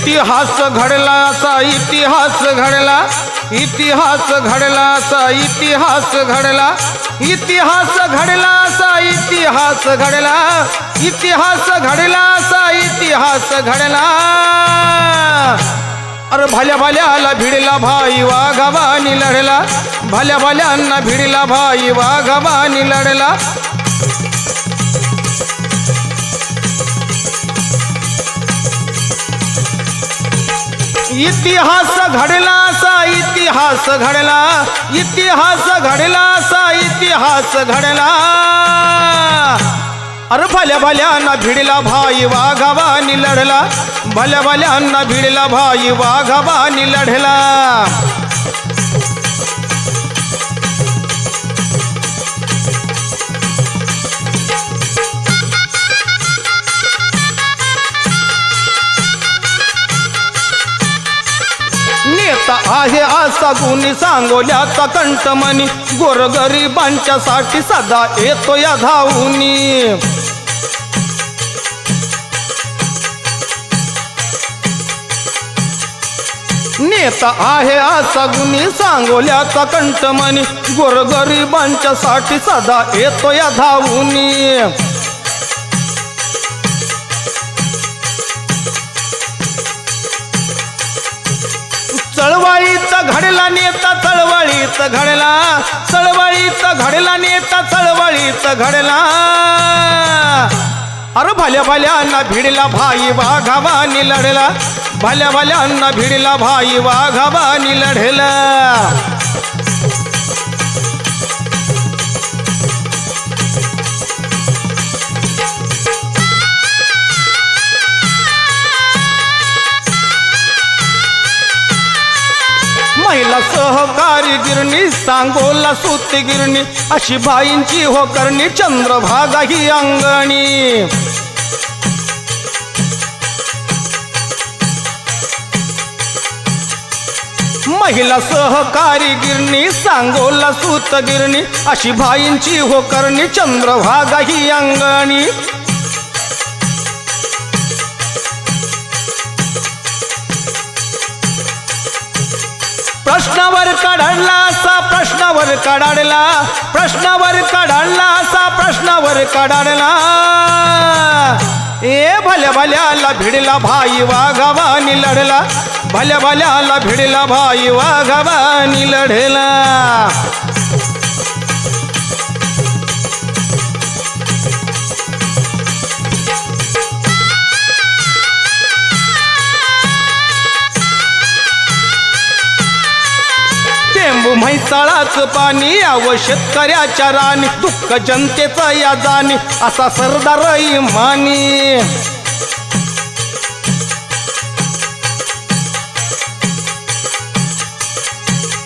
इतिहास घडला असा इतिहास घडला इतिहास घडला असा इतिहास घडला इतिहास घडला असा इतिहास घडला इतिहास घडला असा इतिहास घडला. अरे भल्या भाल्याला भिडला भाई वाघवानी लढला भल्या भाल्यांना भिडला भाई वाघवानी लढला. इतिहास घडला सा इतिहास घडला. इतिहास घडला सा इतिहास घडला. अरे भल्या भल्यांना भिडला भाई वाघावानी लढला. भल्या भल्यांना भिडला भाई वाघावानी लढला. नेता आहे असा गुणी सांगोल्याचा कंठमणी. गोरगरिबांच्या साठी सदा येतो या धावुनी. नेता आहे असा गुणी सांगोल्याचा कंठमणी. गोरगरिबांच्या साठी सदा येतो या धावुनी. चळवळीचा घडला नेता चळवळीचा घडला. चळवळीचा घडला नेता चळवळीचा घडला. अरे भल्या भल्यांना भिडला भाई वाघावानी लढला. भल्या भल्यांना भिडला भाई वाघावानी लढला. महिला सहकारी गिरणी सांगोला सुती गिरणी अशी बाईंची हो करणी चंद्रभागा ही अंगणी. महिला सहकारी गिरणी सांगोला सुत गिरणी अशी भाईंची हो करणी चंद्रभागा ही अंगणी. प्रश्नावर काढला असा प्रश्नावर काढाडला. प्रश्नावर काढला असा प्रश्नावर काढाडला. ए भल्या भल्याला भिडला भाई वाघवानी लढला. भल्या भल्याला भिडला भाई वाघवानी लढला. म्हैसाळाच पाणी यावं शेतकऱ्याच्या राणी दुःख जनतेचा या जाणी असा सरदार इमानी.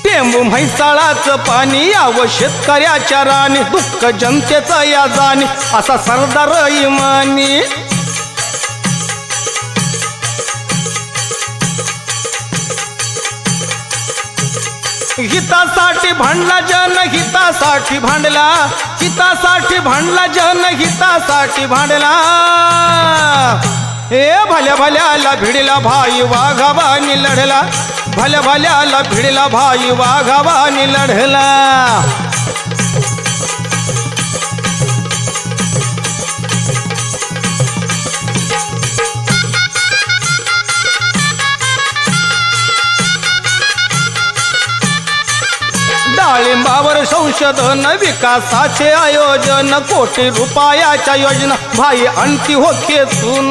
टेंबू म्हैसाळाच पाणी यावं शेतकऱ्याच्या राणी दुःख जनतेचा या जाणी असा सरदार इमानी. हितासाठी भांडला जन हितासाठी भांडला. हितासाठी भांडला जन हितासाठी भांडला. हे भल्या भल्याला भिडला भाई वाघावानी लढला. भल्या भल्याला भिडला भाई वाघावानी लढला. संशोधन विकासाचे आयोजन कोटी रुपयाच्या योजना. भाई आणखी हो खेचून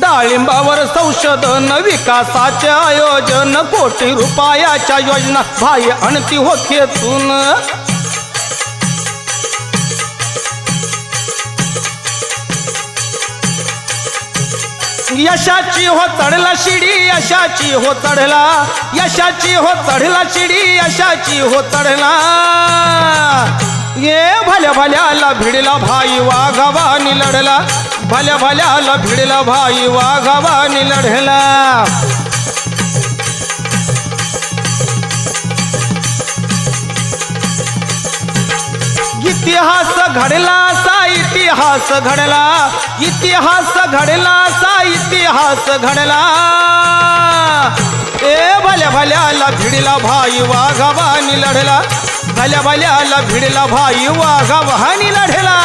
डाळिंबावर संशोधन विकासाचे आयोजन कोटी रुपयाच्या योजना. भाई आणखी हो खेचून यशाची हो चढला शिडी यशाची हो चढला. यशाची हो चढला शिडी यशाची हो चढला. ये भल्या भल्याला भिडला भाई वाघावानी लढला. भल्या भल्याला भिडला भाई वाघावानी लढला. इतिहास घडला असा इतिहास घडला. इतिहास घडला असा इतिहास घडला. ए भल्या भल्याला भिडला भाई वाघावानी लढला. भल्या भल्याला भिडला भाई वाघावानी लढला.